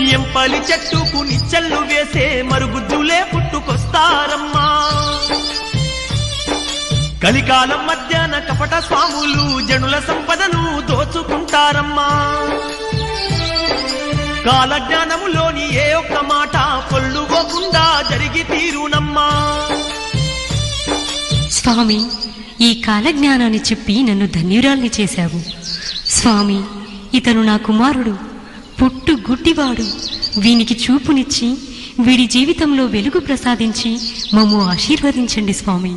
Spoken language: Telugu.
ఎంపలి చెట్టుకు నిచ్చెల్లు వేసే మరుగుద్దులే పుట్టుకొస్తారమ్మా. కలికాలం మధ్యాహ్న కపట స్వాములు జనుల సంపదను దోచుకుంటారమ్మా. కాలజ్ఞానములోని ఏ ఒక్క మాట పొల్లుకోకుండా జరిగి తీరునమ్మా. స్వామి ఈ కాలజ్ఞానాన్ని చెప్పి నన్ను ధన్యురాల్ని చేశావు. స్వామి ఇతను నా కుమారుడు. పుట్టు గుడ్డివాడు. వీనికి చూపునిచ్చి వీడి జీవితంలో వెలుగు ప్రసాదించి మమ్ము ఆశీర్వదించండి స్వామి.